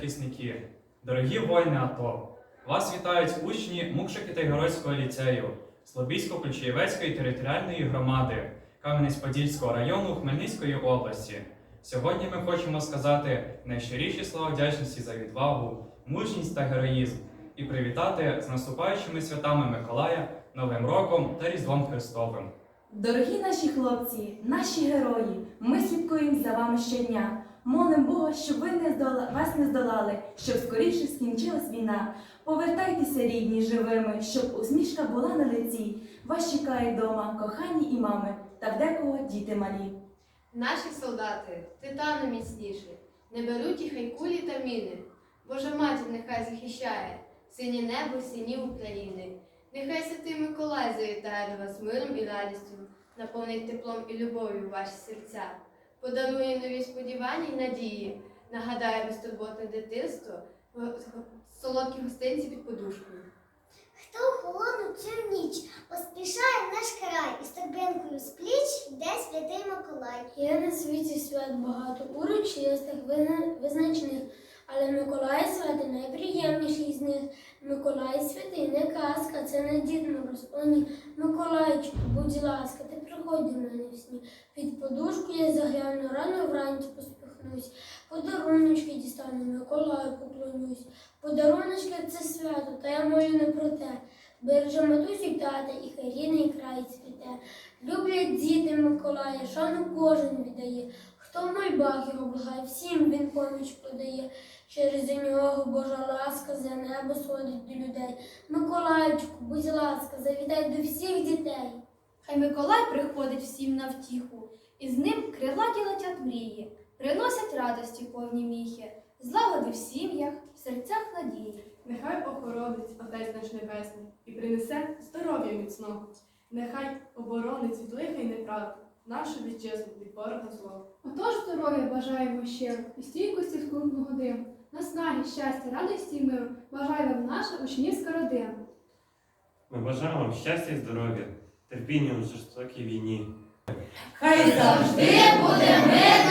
захисники, дорогі воїни АТО! Вас вітають учні Мукшо-Китайгородського ліцею Слобідсько-Ключієвецької територіальної громади Кам'янець-Подільського району Хмельницької області. Сьогодні ми хочемо сказати найщиріші слова вдячності за відвагу, мужність та героїзм і привітати з наступаючими святами Миколая, Новим роком та Різдвом Христовим. Дорогі наші хлопці, наші герої, ми слідкуємо за вами щодня. Молим Бога, щоб ви не здола... вас не здолали, щоб скоріше скінчилась війна. Повертайтеся, рідні, живими, щоб усмішка була на лиці. Вас чекає дома, кохані і мами, та в декого діти малі. Наші солдати титану міцніші, не беруть їх хай кулі та міни. Божа матір нехай захищає синє небо, сині України. Нехай святий Миколай завітає до вас миром і радістю, наповнить теплом і любов'ю ваші серця, подарує нові сподівання й надії, нагадає безтурботне дитинство, в солодкі гостинці під подушкою. Хто в холодну цю ніч поспішає в наш край і з торбинкою з пліч йде святий Миколай. Є на світі свят багато урочистих, визначених. Але Миколай святий найприємніший з них. Миколай святий не казка, це не Дід Мороз. О ні, Миколайчику, будь ласка, ти приходь до мене в сні. Під подушку я загляну, рано вранці поспіхнусь. Подаруночки дістану, Миколаю поклонюсь. Подаруночки це свято, та я молю не про те. Бережи матусі й тата, і хай рідний край цвіте. Люблять діти Миколая, шану кожен віддає. Хто в мольбах його благає, всім він поміч подає. Через нього Божа ласка за небо сходить до людей. Миколайчику, будь ласка, завітай до всіх дітей. Хай Миколай приходить всім на втіху, і з ним крилаті летять мрії, приносять радості повні міхи, злагоди в сім'ях, в серцях надії. Нехай охоронить Отець наш Небесний і принесе здоров'я міцного. Нехай оборонить від лиха й неправди нашу вітчизну від ворога зло. Отож здоров'я бажаємо щиро і стійкості в скрутну годину. Наснаги, щастя, радості і миру бажає вам наша учнівська родина. Ми бажаємо вам щастя і здоров'я, терпіння у жорстокій війні. Хай завжди буде мир!